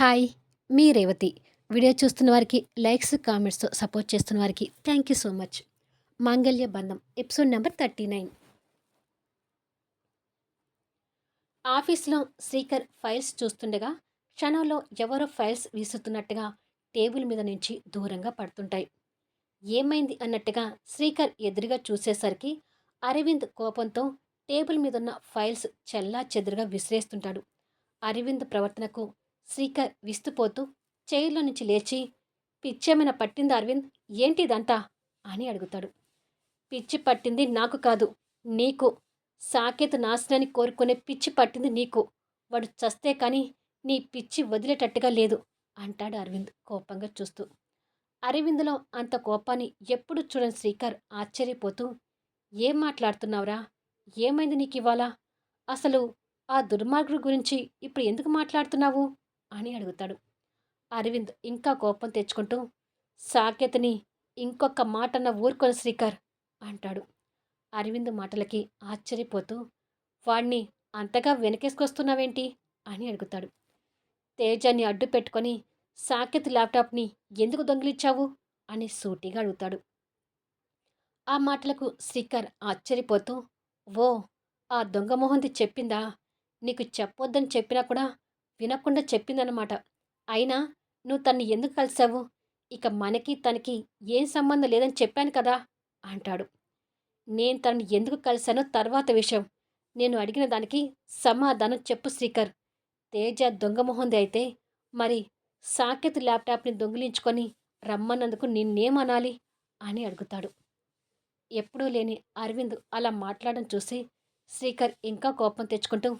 Hi మీ Revathi. Video చూస్తున్న వారికి likes కామెంట్స్తో support చేస్తున్న వారికి థ్యాంక్ యూ సో మచ్ మాంగళ్య బంధం ఎపిసోడ్ నెంబర్ థర్టీ నైన్ ఆఫీస్లో శ్రీకర్ ఫైల్స్ చూస్తుండగా క్షణంలో ఎవరో ఫైల్స్ వీసుతున్నట్టుగా టేబుల్ మీద నుంచి దూరంగా పడుతుంటాయి. ఏమైంది అన్నట్టుగా శ్రీకర్ ఎదురుగా చూసేసరికి అరవింద్ కోపంతో టేబుల్ మీదున్న ఫైల్స్ చెల్లా చెదురుగా విసిరేస్తుంటాడు. అరవింద్ ప్రవర్తనకు శ్రీకర్ విస్తుపోతూ చైర్లో నుంచి లేచి పిచ్చేమైనా పట్టింది అరవింద్ ఏంటి ఇదంతా అని అడుగుతాడు. పిచ్చి పట్టింది నాకు కాదు నీకు. సాకేత నాశనాన్ని కోరుకునే పిచ్చి పట్టింది నీకు. వాడు చస్తే కానీ నీ పిచ్చి వదిలేటట్టుగా లేదు అంటాడు అరవింద్ కోపంగా చూస్తూ. అరవింద్లో అంత కోపాన్ని ఎప్పుడు చూడని శ్రీకర్ ఆశ్చర్యపోతూ ఏం మాట్లాడుతున్నావురా? ఏమైంది నీకు ఇవాళ అసలు ఆ దుర్మార్గుడి గురించి ఇప్పుడు ఎందుకు మాట్లాడుతున్నావు? అని అడుగుతాడు. అరవింద్ ఇంకా కోపం తెచ్చుకుంటూ సాకేతని ఇంకొక మాటన్న ఊరుకొని శ్రీకర్ అంటాడు. అరవింద్ మాటలకి ఆశ్చర్యపోతూ వాణ్ణి అంతగా వెనకేసుకొస్తున్నావేంటి? అని అడుగుతాడు. తేజాన్ని అడ్డు పెట్టుకొని సాకేత్ ల్యాప్టాప్ని ఎందుకు దొంగిలిచ్చావు? అని సూటిగా అడుగుతాడు. ఆ మాటలకు శ్రీకర్ ఆశ్చర్యపోతూ ఓ ఆ దొంగ మొహంది చెప్పిందా? నీకు చెప్పొద్దని చెప్పినా కూడా వినకుండా చెప్పిందనమాట అయినా నువ్వు తన్ని ఎందుకు కలిసావు? ఇక మనకి తనకి ఏం సంబంధం లేదని చెప్పాను కదా అంటాడు. నేను తనని ఎందుకు కలిశానో తర్వాత విషయం. నేను అడిగిన దానికి సమాధానం చెప్పు శ్రీకర్. తేజ దొంగమొహంది అయితే మరి సాకేత్ ల్యాప్టాప్ని దొంగిలించుకొని రమ్మన్నందుకు నిన్నేమనాలి? అని అడుగుతాడు. ఎప్పుడూ లేని అరవింద్ అలా మాట్లాడడం చూసి శ్రీకర్ ఇంకా కోపం తెచ్చుకుంటూ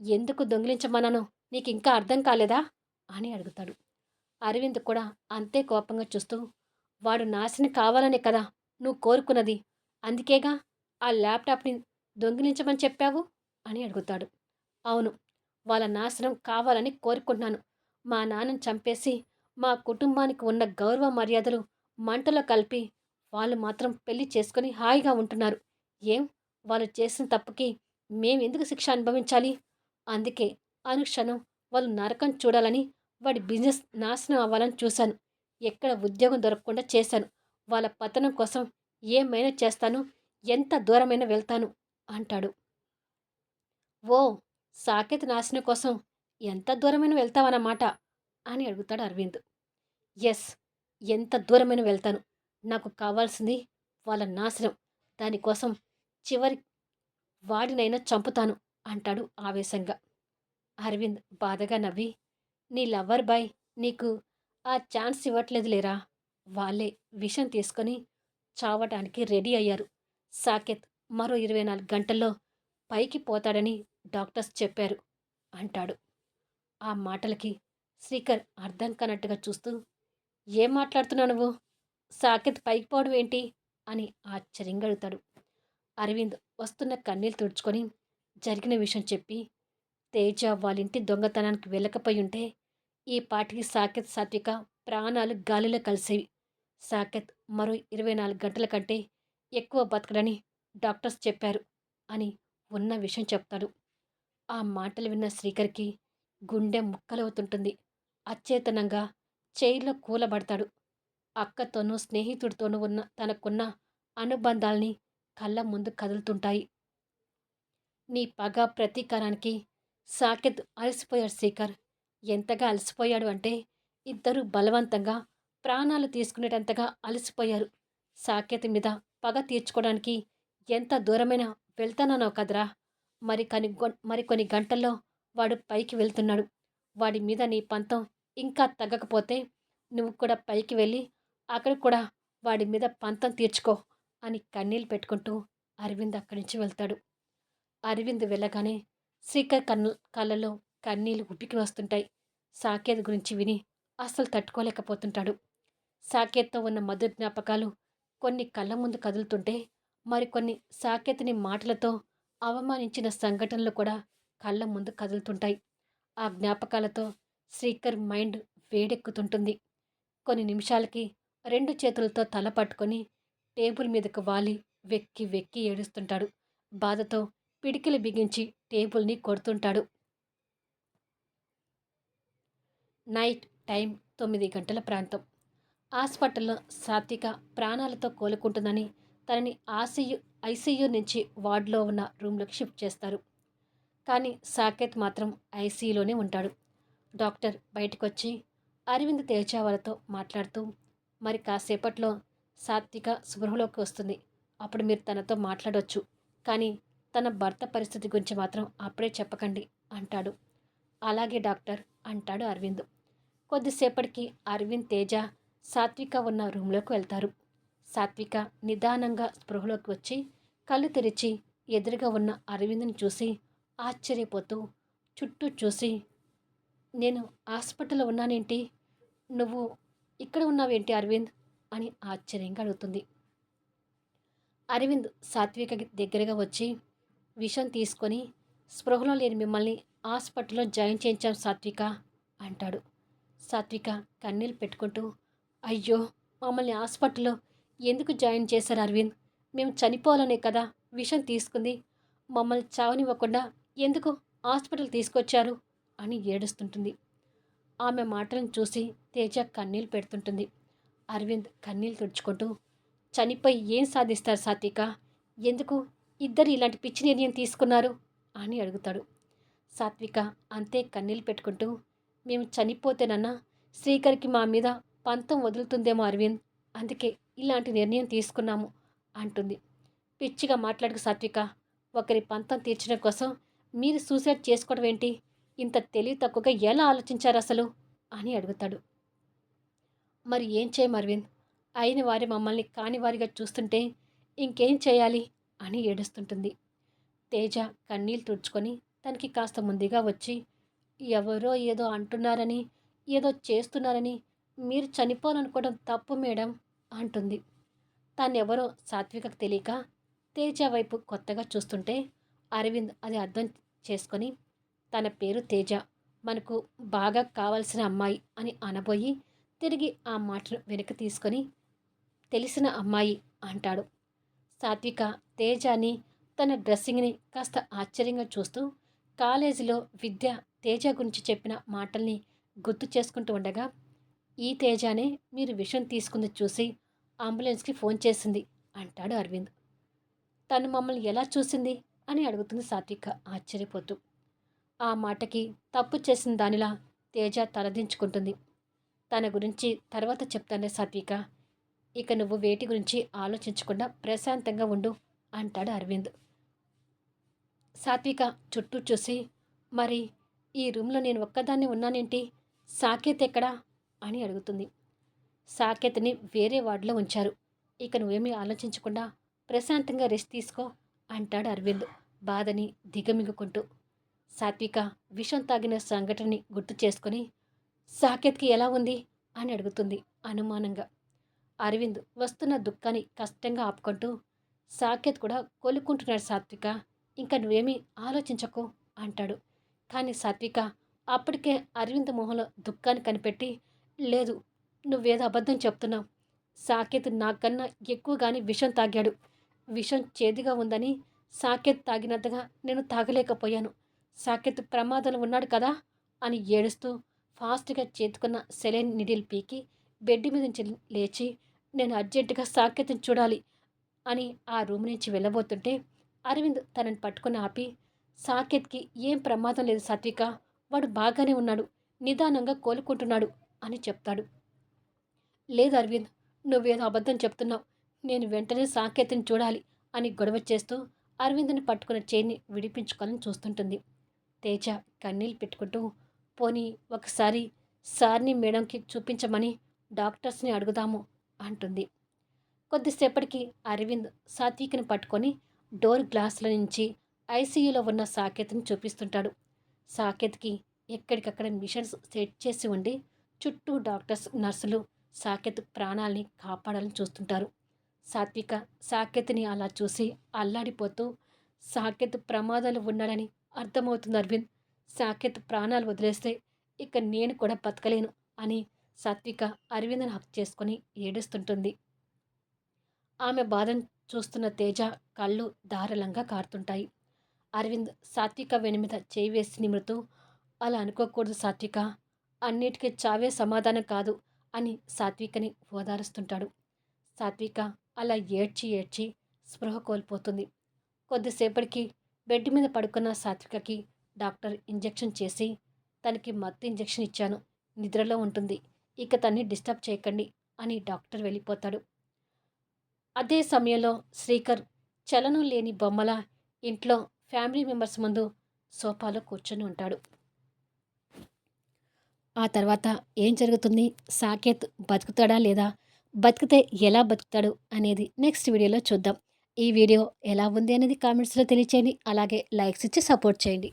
ఎందుకు దొంగిలించమన్నాను? నీకు ఇంకా అర్థం కాలేదా? అని అడుగుతాడు. అరవింద్ కూడా అంతే కోపంగా చూస్తూ వాడు నాశనం కావాలనే కదా నువ్వు కోరుకున్నది. అందుకేగా ఆ ల్యాప్టాప్ని దొంగిలించమని చెప్పావు? అని అడుగుతాడు. అవును వాళ్ళ నాశనం కావాలని కోరుకుంటున్నాను. మా నాన్నని చంపేసి మా కుటుంబానికి ఉన్న గౌరవ మర్యాదలు మంటలో కలిపి వాళ్ళు మాత్రం పెళ్ళి చేసుకుని హాయిగా ఉంటున్నారు. ఏం? వాళ్ళు చేసిన తప్పుకి మేమెందుకు శిక్ష అనుభవించాలి? అందుకే అనుక్షణం వాళ్ళు నరకం చూడాలని వాడి బిజినెస్ నాశనం అవ్వాలని చూశాను. ఎక్కడ ఉద్యోగం దొరకకుండా చేశాను. వాళ్ళ పతనం కోసం ఏమైనా చేస్తాను ఎంత దూరమైనా వెళ్తాను అంటాడు. ఓ సాకేత్ నాశనం కోసం ఎంత దూరమైన వెళ్తావన్నమాట అని అడుగుతాడు అరవింద్. ఎస్ ఎంత దూరమైన వెళ్తాను. నాకు కావాల్సింది వాళ్ళ నాశనం. దానికోసం చివరి వాడినైనా చంపుతాను అంటాడు ఆవేశంగా. అరవింద్ బాధగా నవ్వి నీ లవ్వర్ బాయ్ నీకు ఆ ఛాన్స్ ఇవ్వట్లేదు లేరా వాళ్ళే విషం తీసుకొని చావటానికి రెడీ అయ్యారు. సాకేత్ మరో ఇరవై నాలుగు గంటల్లో పైకి పోతాడని డాక్టర్స్ చెప్పారు అంటాడు. ఆ మాటలకి శ్రీకర్ అర్థం కానట్టుగా చూస్తూ ఏం మాట్లాడుతున్నావు నువ్వు? సాకేత్ పైకి పోవడం ఏంటి? అని ఆశ్చర్యంగా అడుగుతాడు. అరవింద్ వస్తున్న కన్నీళ్ళు తుడుచుకొని జరిగిన విషయం చెప్పి తేజ వాళ్ళింటి దొంగతనానికి వెళ్ళకపోయి ఉంటే ఈ పాటికి సాకెత్ సాత్విక ప్రాణాలు గాలిలో కలిసేవి. సాకెత్ మరో ఇరవై నాలుగు గంటల కంటే ఎక్కువ బతకడని డాక్టర్స్ చెప్పారు అని ఉన్న విషయం చెప్తాడు. ఆ మాటలు విన్న శ్రీకర్కి గుండె ముక్కలవుతుంటుంది. అచేతనంగా చైర్లో కూలబడతాడు. అక్కతోనూ స్నేహితుడితోనూ ఉన్న తనకున్న అనుబంధాల్ని కళ్ళ ముందు కదులుతుంటాయి. నీ పగ ప్రతీకారానికి సాకెత్ అలసిపోయాడు శేఖర్ ఎంతగా అలసిపోయాడు అంటే ఇద్దరు బలవంతంగా ప్రాణాలు తీసుకునేటంతగా అలసిపోయారు. సాకేత్ మీద పగ తీర్చుకోవడానికి ఎంత దూరమైన వెళ్తానో కదరా? మరి కొన్ని మరికొన్ని గంటల్లో వాడు పైకి వెళ్తున్నాడు. వాడి మీద నీ పంతం ఇంకా తగ్గకపోతే నువ్వు కూడా పైకి వెళ్ళి అక్కడ కూడా వాడి మీద పంతం తీర్చుకో అని కన్నీళ్ళు పెట్టుకుంటూ అరవింద్ అక్కడి నుంచి వెళ్తాడు. అరవింద్ వెళ్ళగానే శ్రీకర్ కన్ను కళ్ళలో కన్నీళ్ళు ఉప్పికి వస్తుంటాయి. సాకేత్ గురించి విని అస్సలు తట్టుకోలేకపోతుంటాడు. సాకేత్తో ఉన్న మధుర జ్ఞాపకాలు కొన్ని కళ్ళ ముందు కదులుతుంటే మరికొన్ని సాకేత్ని మాటలతో అవమానించిన సంఘటనలు కూడా కళ్ళ ముందు కదులుతుంటాయి. ఆ జ్ఞాపకాలతో శ్రీకర్ మైండ్ వేడెక్కుతుంటుంది. కొన్ని నిమిషాలకి రెండు చేతులతో తల పట్టుకొని టేబుల్ మీదకు వాలి వెక్కి వెక్కి ఏడుస్తుంటాడు. బాధతో పిడికిలు బిగించి టేబుల్ని కొడుతుంటాడు. నైట్ టైం తొమ్మిది గంటల ప్రాంతం. హాస్పిటల్లో సాత్విక ప్రాణాలతో కోలుకుంటుందని తనని ఆసీయూ ఐసీయూ నుంచి వార్డులో ఉన్న రూమ్లోకి షిఫ్ట్ చేస్తారు. కానీ సాకేత్ మాత్రం ఐసీయూలోనే ఉంటాడు. డాక్టర్ బయటకు వచ్చి అరవింద్ తేజ వాళ్ళతో మాట్లాడుతూ మరి కాసేపట్లో సాత్విక స్పృహలోకి వస్తుంది. అప్పుడు మీరు తనతో మాట్లాడవచ్చు కానీ తన భర్త పరిస్థితి గురించి మాత్రం అప్పుడే చెప్పకండి అంటాడు. అలాగే డాక్టర్ అంటాడు అరవింద్. కొద్దిసేపటికి అరవింద్ తేజ సాత్విక ఉన్న రూమ్లోకి వెళ్తారు. సాత్విక నిదానంగా స్పృహలోకి వచ్చి కళ్ళు తెరిచి ఎదురుగా ఉన్న అరవింద్ని చూసి ఆశ్చర్యపోతూ చుట్టూ చూసి నేను హాస్పిటల్లో ఉన్నానేంటి? నువ్వు ఇక్కడ ఉన్నావేంటి అరవింద్? అని ఆశ్చర్యంగా అడుగుతుంది. అరవింద్ సాత్విక దగ్గరగా వచ్చి విషం తీసుకొని స్పృహలో లేని మిమ్మల్ని హాస్పిటల్లో జాయిన్ చేయించాం సాత్విక అంటాడు. సాత్విక కన్నీళ్ళు పెట్టుకుంటూ అయ్యో మమ్మల్ని హాస్పిటల్లో ఎందుకు జాయిన్ చేశారు అరవింద్? మేము చనిపోవాలనే కదా విషం తీసుకుంది. మమ్మల్ని చావనివ్వకుండా ఎందుకు హాస్పిటల్ తీసుకొచ్చారు? అని ఏడుస్తుంటుంది. ఆమె మాటలను చూసి తేజ కన్నీళ్ళు పెడుతుంటుంది. అరవింద్ కన్నీళ్ళు తుడుచుకుంటూ చనిపోయి ఏం సాధిస్తారు సాత్విక? ఎందుకు ఇద్దరు ఇలాంటి పిచ్చి నిర్ణయం తీసుకున్నారు అని అడుగుతాడు. సాత్విక అంతే కన్నీళ్ళు పెట్టుకుంటూ మేము చనిపోతేనన్నా శ్రీకర్కి మా మీద పంతం వదులుతుందేమో అరవింద్ అందుకే ఇలాంటి నిర్ణయం తీసుకున్నాము అంటుంది. పిచ్చిగా మాట్లాడుకు సాత్విక ఒకరి పంతం తీర్చడం కోసం మీరు సూసైడ్ చేసుకోవడం ఏంటి? ఇంత తెలివి తక్కువగా ఎలా ఆలోచించారు అసలు? అని అడుగుతాడు. మరి ఏం చేయం అరవింద్? అయిన వారి మమ్మల్ని కానివారిగా చూస్తుంటే ఇంకేం చేయాలి? అని ఏడుస్తుంటుంది. తేజ కన్నీళ్ళు తుడుచుకొని తనకి కాస్త ముందుగా వచ్చి ఎవరో ఏదో అంటున్నారని ఏదో చేస్తున్నారని మీరు చనిపోవాలనుకోవడం తప్పు మేడం అంటుంది. తానెవరో సాత్వికకు తెలియక తేజ వైపు కొత్తగా చూస్తుంటే అరవింద్ అది అర్థం చేసుకొని తన పేరు తేజ మనకు బాగా కావాల్సిన అమ్మాయి అని అనబోయి తిరిగి ఆ మాటను వెనక్కి తీసుకొని తెలిసిన అమ్మాయి అంటాడు. సాత్విక తేజాని తన డ్రెస్సింగ్ని కాస్త ఆశ్చర్యంగా చూస్తూ కాలేజీలో విద్య తేజ గురించి చెప్పిన మాటల్ని గుర్తు చేసుకుంటూ ఉండగా ఈ తేజానే మీరు విషయం తీసుకుంది చూసి అంబులెన్స్కి ఫోన్ చేసింది అంటాడు అరవింద్. తను మమ్మల్ని ఎలా చూసింది? అని అడుగుతుంది సాత్విక ఆశ్చర్యపోతూ. ఆ మాటకి తప్పు చేసిన దానిలా తేజ తలదించుకుంటుంది. తన గురించి తర్వాత చెప్తానే సాత్విక ఇక నువ్వు వేటి గురించి ఆలోచించకుండా ప్రశాంతంగా ఉండు అంటాడు అరవింద్. సాత్విక చుట్టూ చూసి మరి ఈ రూమ్లో నేను ఒక్కదాన్ని ఉన్నానేంటి? సాకేత్ ఎక్కడా? అని అడుగుతుంది. సాకేత్ని వేరే వార్డులో ఉంచారు. ఇక నువ్వేమీ ఆలోచించకుండా ప్రశాంతంగా రెస్ట్ తీసుకో అంటాడు అరవింద్ బాధని దిగమిగుకుంటూ. సాత్విక విషం తాగిన సంఘటనని గుర్తు చేసుకొని సాకేత్కి ఎలా ఉంది? అని అడుగుతుంది అనుమానంగా. అరవింద్ వస్తున్న దుఃఖాన్ని కష్టంగా ఆపుకుంటూ సాకేత్ కూడా కోలుకుంటున్నాడు సాత్విక. ఇంకా నువ్వేమీ ఆలోచించకు అంటాడు. కానీ సాత్విక అప్పటికే అరవింద్ మొహంలో దుఃఖాన్ని కనిపెట్టి లేదు నువ్వేదో అబద్ధం చెప్తున్నావు. సాకేత్ నాకన్నా ఎక్కువగానే విషం తాగాడు. విషం చేదుగా ఉందని సాకేత్ తాగినంతగా నేను తాగలేకపోయాను. సాకేత్ ప్రమాదంలో ఉన్నాడు కదా అని ఏడుస్తూ ఫాస్ట్గా చేతుకున్న సెలైన్ నిడిల్ పీకి బెడ్ మీద నుంచి లేచి నేను అర్జెంటుగా సాకేత్ని చూడాలి అని ఆ రూమ్ నుంచి వెళ్ళబోతుంటే అరవింద్ తనని పట్టుకుని ఆపి సాకేత్కి ఏం ప్రమాదం లేదు సాత్విక వాడు బాగానే ఉన్నాడు నిదానంగా కోలుకుంటున్నాడు అని చెప్తాడు. లేదు అరవింద్ నువ్వేదో అబద్ధం చెప్తున్నావు నేను వెంటనే సాకేత్ని చూడాలి అని గొడవ చేస్తూ అరవింద్ని పట్టుకున్న చేయిని విడిపించుకోవాలని చూస్తుంటుంది. తేజ కన్నీళ్ళు పెట్టుకుంటూ పోనీ ఒకసారి సార్ని మేడంకి చూపించమని డాక్టర్స్ని అడుగుదాము అంటుంది. కొద్దిసేపటికి అరవింద్ సాత్విక్ని పట్టుకొని డోర్ గ్లాసుల నుంచి ఐసీయూలో ఉన్న సాకేత్ని చూపిస్తుంటాడు. సాకేత్కి ఎక్కడికక్కడ మిషన్స్ సెట్ చేసి ఉండి చుట్టూ డాక్టర్స్ నర్సులు సాకేత్ ప్రాణాల్ని కాపాడాలని చూస్తుంటారు. సాత్విక సాకేత్ని అలా చూసి అల్లాడిపోతూ సాకేత్ ప్రమాదాలు ఉన్నాడని అర్థమవుతుంది అరవింద్. సాకేత్ ప్రాణాలు వదిలేస్తే ఇక నేను కూడా బతకలేను అని సాత్విక అరవింద్ను హక్ చేసుకొని ఏడుస్తుంటుంది. ఆమె బాధను చూస్తున్న తేజ కళ్ళు దారులంగా కారుతుంటాయి. అరవింద్ సాత్విక వెను మీద చేయి వేసి నిమురుతూ అలా అనుకోకూడదు సాత్విక అన్నిటికీ చావే సమాధానం కాదు అని సాత్వికని ఓదారుస్తుంటాడు. సాత్విక అలా ఏడ్చి ఏడ్చి స్పృహ కోల్పోతుంది. కొద్దిసేపటికి బెడ్ మీద పడుకున్న సాత్వికకి డాక్టర్ ఇంజెక్షన్ చేసి తనకి మత్తు ఇంజెక్షన్ ఇచ్చాను నిద్రలో ఉంటుంది. ఇక తన్ని డిస్టర్బ్ చేయకండి అని డాక్టర్ వెళ్ళిపోతాడు. అదే సమయంలో శ్రీకర్ చలనం లేని బొమ్మల ఇంట్లో ఫ్యామిలీ మెంబర్స్ ముందు సోఫాలో కూర్చొని ఉంటాడు. ఆ తర్వాత ఏం జరుగుతుంది? సాకేత్ బతుకుతాడా లేదా? బతికితే ఎలా బతుకుతాడు అనేది నెక్స్ట్ వీడియోలో చూద్దాం. ఈ వీడియో ఎలా ఉంది అనేది కామెంట్స్లో తెలియచేయండి. అలాగే లైక్స్ ఇచ్చి సపోర్ట్ చేయండి.